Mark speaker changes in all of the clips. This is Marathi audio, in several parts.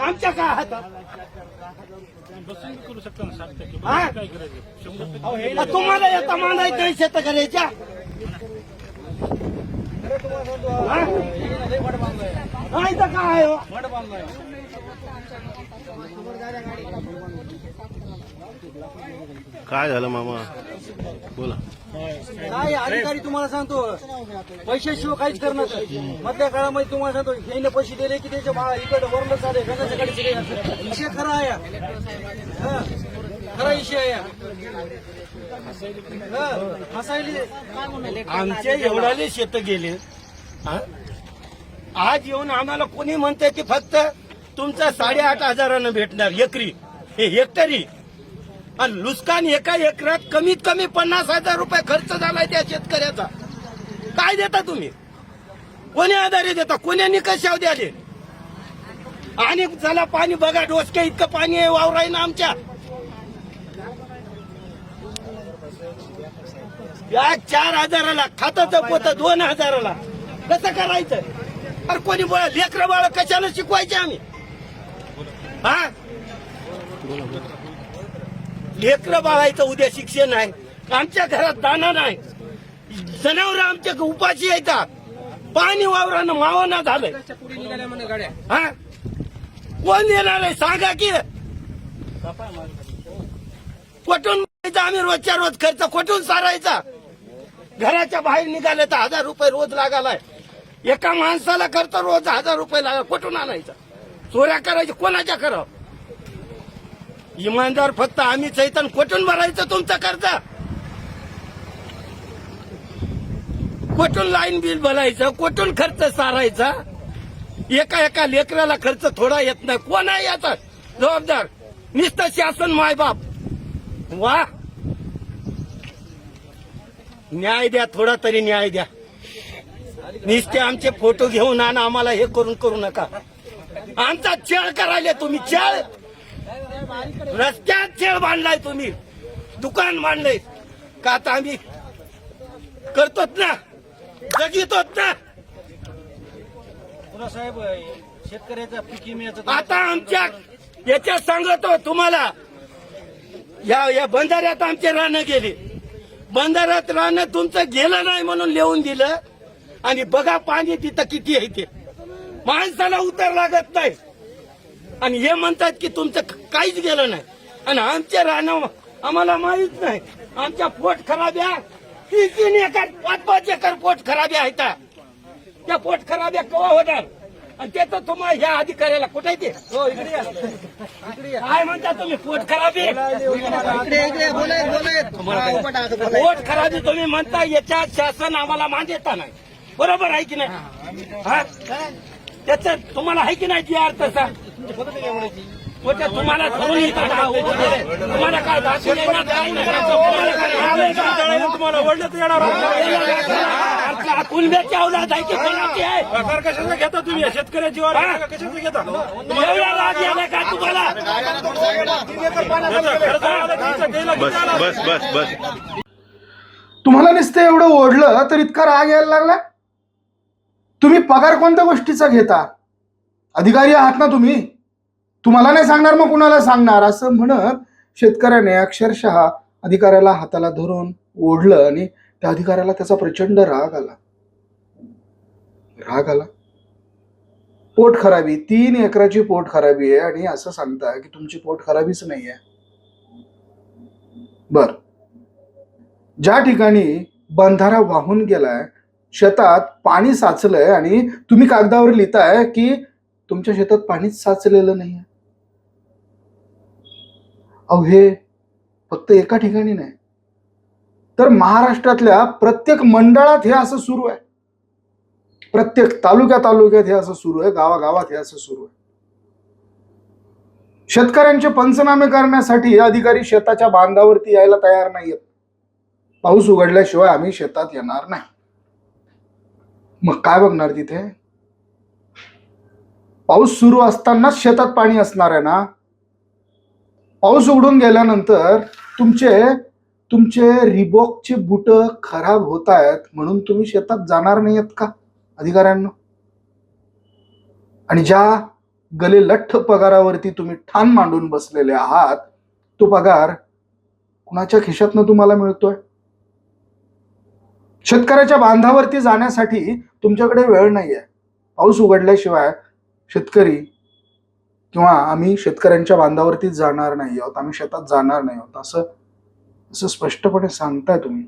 Speaker 1: आमच्या काय हातात? तुम्हाला येता मानायचं नाही शेत करायच्या? काय नाही तर काय
Speaker 2: काय झालं मामा? बोला.
Speaker 3: काय अधिकारी तुम्हाला सांगतो पैशाशिवाय काहीच करणार मधल्या काळामध्ये तुम्हाला सांगतो याने पैसे दिले की त्याच्या बाळा इकडे वर्ण चाले गणाच्या काही विषय खरा आहे. हा. खरा विषय आहे. हा. हसायले.
Speaker 1: आमचे एवढाले शेत गेले. आज येऊन आम्हाला कोणी म्हणते की फक्त तुमचा साडेआठ हजारानं भेटणार एकरी. हे हेक्टरी आणि नुकसान एका एकरात कमीत कमी पन्नास हजार रुपये खर्च झालाय त्या शेतकऱ्याचा. काय देता तुम्ही? कोणी आधारे देता? कोणी निकषाव द्याले? आणि चला पाणी बघा डोसक्या इतकं पाणी आहे वावराय ना आमच्या. या चार हजाराला खाताचं पोत दोन हजाराला. कसं करायचं? अरे कोणी बोला लेकरं बाळ कशाला शिकवायचे आम्ही? हा? लेकरं बाळायचं उद्या शिक्षण आहे. आमच्या घरात दाना नाही. जनावर आमच्या उपाशी येतात. पाणी वावरानं मावना झालंय. हा? कोण येणार आहे? सांगा की. कोठून आम्ही रोजच्या रोज खर्च कुठून सारायचा? घराच्या बाहेर निघाले तर हजार रुपये रोज लागालाय. एका माणसाला खर्च रोज हजार रुपये लागला कुठून आणायचा? चोऱ्या करायच्या कोणाच्या करावं? इमानदार फक्त आम्हीच चैतन कुठून भरायचं तुमचं कर्ज? कुठून लाईन बिल भरायचं? कुठून खर्च सारायचा? एका एका लेकराला खर्च थोडा येत नाही. कोण आहे याचा? जबाबदार. नुसतं शासन मायबाप. वा. न्याय द्या थोडा तरी न्याय द्या. नुसते आमचे फोटो घेऊन आणा आम्हाला हे करून करू नका. आमचा छेळ करायला तुम्ही छेळ. रस्त्यात छेळ बांधलाय तुम्ही. दुकान बांधलंय का आता आम्ही करतोच ना? जगितोच ना?
Speaker 3: पुन्हा साहेब शेतकऱ्याचा पीक विम्याचं
Speaker 1: आता आमच्या याच्यात सांगतो तुम्हाला. या या बंधाऱ्यात आमचे रानं गेले. बंधाऱ्यात रानं तुमचं गेलं नाही म्हणून लिहून दिलं. आणि बघा पाणी तिथं किती आहे ते. माणसाला उतर लागत नाही. आणि हे म्हणतात की तुमचं काहीच गेलं नाही. आणि आमच्या राहणं आम्हाला माहीत नाही. आमच्या पोट खराब्या तीन तीन एकर पाच पाच एकर पोट खराब्या आहेत त्या पोट खराब्या कवा होणार? आणि ते तर तुम्हाला ह्या अधिकाऱ्याला कुठे ते
Speaker 3: हो इकडे या.
Speaker 1: काय म्हणता तुम्ही? पोट खराबी पोट खराबी तुम्ही म्हणता याच्या शासन आम्हाला मान देता नाही. बरोबर आहे की नाही? हा? त्याच तुम्हाला आहे की नाही जी अर्थ तसा तुम्हाला? तुम्हाला काय. तुम्हाला
Speaker 4: ओढलं तर येणार
Speaker 1: कुलब्याची अवलाद आहे की कोणाची आहे?
Speaker 4: आकार कशाचा घेता तुम्ही?
Speaker 1: हा?
Speaker 4: कशाचं घेता?
Speaker 1: एवढा राग का तुम्हाला?
Speaker 2: बस बस बस.
Speaker 5: तुम्हाला नुसतं एवढं ओढलं तर इतका राग यायला लागला? तुम्ही पगार कोणत्या गोष्टीचा घेता? अधिकारी आहात ना तुम्ही? तुम्हाला नाही सांगणार मग कुणाला सांगणार? असं म्हणत शेतकऱ्याने अक्षरशः अधिकाऱ्याला हाताला धरून ओढलं आणि त्या अधिकाऱ्याला त्याचा प्रचंड राग आला. राग आला. पोट खराबी तीन एकराची पोट खराबी आहे आणि असं सांगताय की तुमची पोट खराबीच नाही आहे बर. ज्या ठिकाणी बंधारा वाहून गेलाय शेतात पाणी साचलंय आणि तुम्ही कागदावर लिहिताय की तुमच्या शेतात पाणीच साचलेलं नाहीये. अहो हे फक्त एका ठिकाणी नाही. तर महाराष्ट्रातल्या प्रत्येक मंडळात हे असं सुरू आहे. प्रत्येक तालुक्या तालुक्यात हे असं सुरू आहे. गावागावात हे असं सुरू आहे. शेतकऱ्यांचे पंचनामे करण्यासाठी अधिकारी शेताच्या बांधावरती यायला तयार नाहीयेत. पाऊस उघडल्याशिवाय आम्ही शेतात येणार नाही. मग काय बघणार तिथे? पाऊस सुरू असताना शेतात पाणी असणार आहे ना? पाऊस उघडून गेल्यानंतर तुमचे तुमचे रिबॉकचे बुट खराब होत आहेत म्हणून तुम्ही शेतात जाणार नाही आहेत का अधिकाऱ्यांना? आणि ज्या गले लठ्ठ पगारावरती तुम्ही ठाण मांडून बसलेले आहात तो पगार कुणाच्या खिशातनं तुम्हाला मिळतोय? शेतकऱ्याच्या बांधावरती जाण्यासाठी तुमच्याकडे वेळ नाहीये. पाऊस उघडल्याशिवाय शेतकरी किंवा आम्ही शेतकऱ्यांच्या बांधावरतीच जाणार नाही आहोत आम्ही शेतात जाणार नाही आहोत असं असं स्पष्टपणे सांगताय तुम्ही.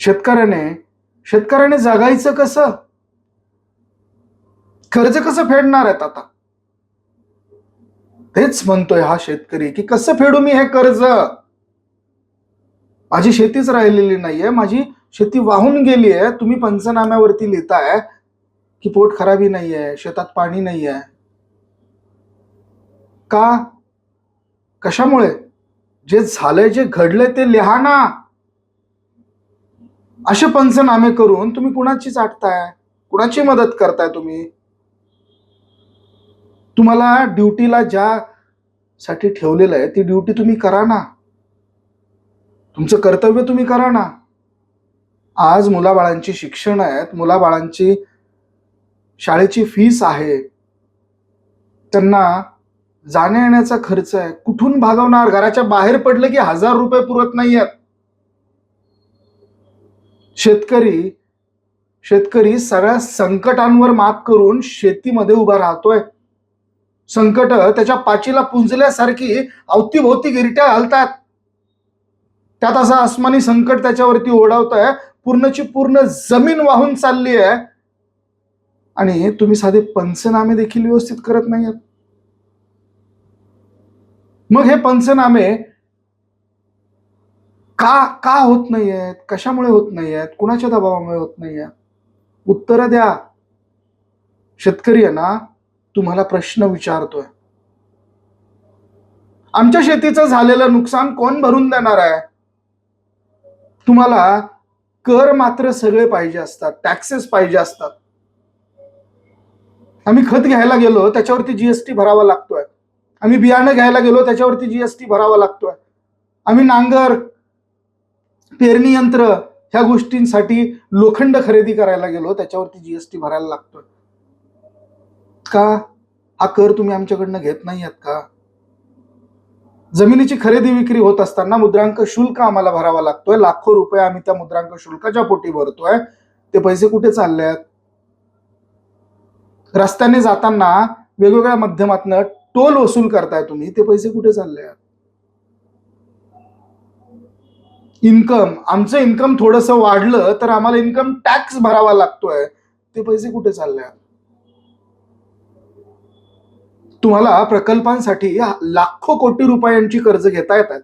Speaker 5: शेतकऱ्याने शेतकऱ्याने जगायचं कसं? कर्ज कसं फेडणार आहेत आता? तेच म्हणतोय हा शेतकरी की कसं फेडू मी हे कर्ज? माझी शेतीच राहिलेली नाहीये माझी शेती वाहून गेली आहे तुम्ही पंचनाम्यावरती लिहिताय की पोट खराबी नाही आहे शेतात पाणी नाही आहे का? कशामुळे? जे झालंय जे घडलंय ते लिहा ना असे पंचनामे करून तुम्ही कुणाची चाटताय? कुणाची मदत करताय तुम्ही? तुम्हाला ड्युटीला ज्यासाठी ठेवलेलं आहे ती ड्युटी तुम्ही करा ना. तुमचं कर्तव्य तुम्ही करा ना. आज मुलाबाळांची शिक्षण आहेत मुलाबाळांची शाळेची फीस आहे. त्यांना जाण्या येण्याचा खर्च आहे. कुठून भागवणार? घराच्या बाहेर पडलं की हजार रुपये पुरत नाही आहेत शेतकरी शेतकरी सगळ्या संकटांवर मात करून शेतीमध्ये उभा राहतोय. संकट त्याच्या पाचीला पुंजल्यासारखी अवतीभोवती गिरट्या घालतात त्यात असं आसमानी संकट त्याच्यावरती ओढावत आहे पूर्णची पूर्ण जमीन वाहून चालली आहे आणि तुम्ही साधे पंचनामे देखील व्यवस्थित करत नाही आहात मग हे पंचनामे का का होत नाही आहेत कशामुळे होत नाही आहेत कुणाच्या दबावामुळे होत नाही आहेत उत्तर द्या. शेतकरी आहे ना तुम्हाला प्रश्न विचारतोय. आमच्या शेतीचं झालेलं नुकसान कोण भरून देणार आहे? तुम्हाला कर मात्र सगळे पाहिजे असतात टॅक्सेस पाहिजे असतात. आम्ही खत घ्यायला गेलो त्याच्यावरती जीएसटी भरावा लागतोय. आम्ही बियाणं घ्यायला गेलो त्याच्यावरती जीएसटी भरावा लागतोय. आम्ही नांगर पेरणी यंत्र ह्या गोष्टींसाठी लोखंड खरेदी करायला गेलो त्याच्यावरती जीएसटी भरायला लागतोय. का? हा कर तुम्ही आमच्याकडनं घेत नाही आहात का? जमिनीची खरेदी विक्री होत असताना मुद्रांक शुल्क आम्हाला भरावा लागतोय. लाखो रुपये आम्ही त्या मुद्रांक शुल्काच्या पोटी भरतोय. ते पैसे कुठे चालले आहेत? रस्त्याने जाताना वेगवेगळ्या माध्यमातनं टोल वसूल करताय तुम्ही. ते पैसे कुठे चालले इन्कम आमचं इन्कम थोडस वाढलं तर आम्हाला इन्कम टॅक्स भरावा लागतोय. ते पैसे कुठे चालले तुम्हाला प्रकल्पांसाठी लाखो कोटी रुपयांची कर्ज घेता येतात.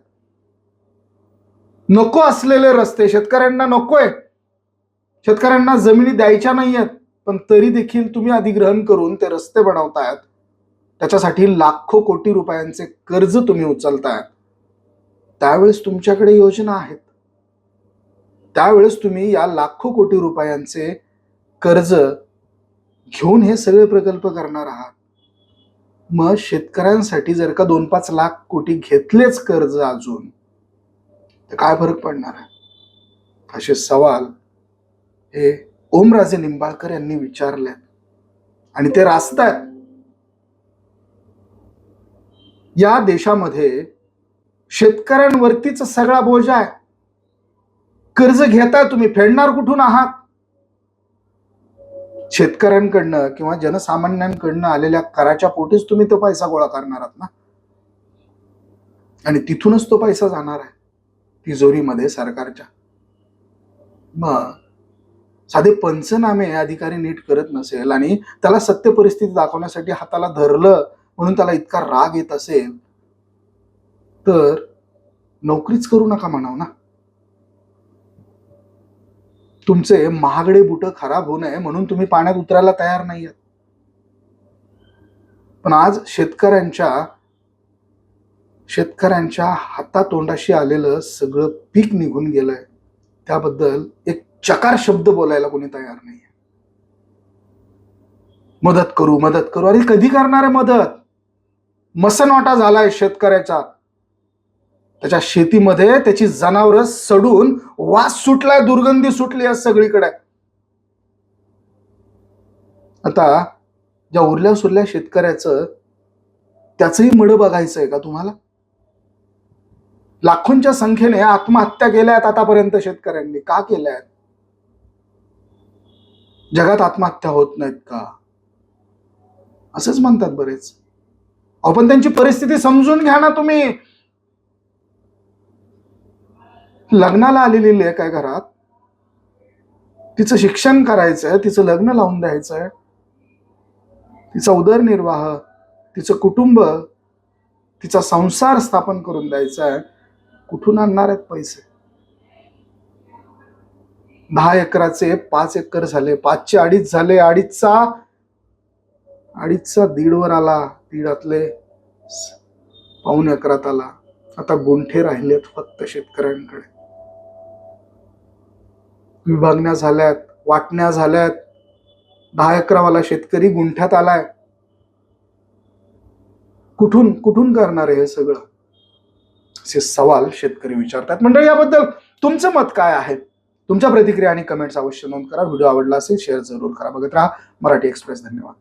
Speaker 5: नको असलेले रस्ते शेतकऱ्यांना नकोय. शेतकऱ्यांना जमिनी द्यायच्या नाहीयेत. पण तरी देखील तुम्ही अधिग्रहण करून ते रस्ते बनवतायत. त्याच्यासाठी लाखो कोटी रुपयांचे कर्ज तुम्ही उचलतायत. त्यावेळेस तुमच्याकडे योजना आहेत. त्यावेळेस तुम्ही या लाखो कोटी रुपयांचे कर्ज घेऊन हे सगळे प्रकल्प करणार आहात. मग शेतकऱ्यांसाठी जर का दोन पाच लाख कोटी घेतलेच कर्ज अजून तर काय फरक पडणार आहे? असे सवाल हे ओमराजे निंबाळकर यांनी विचारल्या आणि ते रास्तात या देशामध्ये शेतकऱ्यांवरतीच सगळा बोजा आहे. कर्ज घेताय तुम्ही फेडणार कुठून आहात? शेतकऱ्यांकडनं किंवा जनसामान्यांकडनं आलेल्या कराच्या पोटीच तुम्ही तो पैसा गोळा करणार आहात ना? आणि तिथूनच तो पैसा जाणार आहे तिजोरीमध्ये सरकारच्या. मग साधे पंचनामे अधिकारी नीट करत नसेल आणि त्याला सत्य परिस्थिती दाखवण्यासाठी हाताला धरलं म्हणून त्याला इतका राग येत असेल तर नोकरीच करू नका म्हणाव ना. तुमचे महागडे बुट खराब होऊ नये म्हणून तुम्ही पाण्यात उतरायला तयार नाही आहात पण आज शेतकऱ्यांच्या शेतकऱ्यांच्या हातातोंडाशी आलेलं सगळं पीक निघून गेलंय. त्याबद्दल एक चकार शब्द बोलायला कोणी तयार नाही मदत करू मदत करू. अरे कधी करणार आहे मदत? मसनवाटा झालाय शेतकऱ्याचा. त्याच्या शेतीमध्ये त्याची जनावरं सडून वास सुटलाय दुर्गंधी सुटली आहे सगळीकडे. आता ज्या उरल्या सुरल्या शेतकऱ्याचं त्याचंही मड बघायचंय का तुम्हाला? लाखोंच्या संख्येने आत्महत्या केल्या आहेत आतापर्यंत शेतकऱ्यांनी. का केल्या आहेत जगात आत्महत्या होत नाहीत का? असंच म्हणतात बरेच. अहो पण त्यांची परिस्थिती समजून घ्या ना तुम्ही. लग्नाला आलेली लेख आहे घरात. तिचं शिक्षण करायचंय तिचं लग्न लावून द्यायचंय. तिचा उदरनिर्वाह तिचं कुटुंब तिचा संसार स्थापन करून द्यायचा आहे कुठून आणणार आहेत पैसे? दहा एकराचे पाच एकर झाले पाचचे अडीच झाले अडीचचा अडीचचा दीडवर आला दीडातले पाऊन पाऊण एकरात आला. आता गुंठे राहिलेत फक्त शेतकऱ्यांकडे. विभागण्या झाल्यात वाटण्या झाल्यात. दहा एकरावाला शेतकरी गुंठ्यात आलाय. कुठून कुठून करणार आहे हे सगळं? असे सवाल शेतकरी विचारतात. मंडळी याबद्दल तुमचं मत काय आहे? तुमच्या प्रतिक्रिया आणि कमेंट्स अवश्य नोंद करा. व्हिडिओ आवडला असेल शेअर जरूर करा. बघत राहा. मराठी एक्सप्रेस धन्यवाद.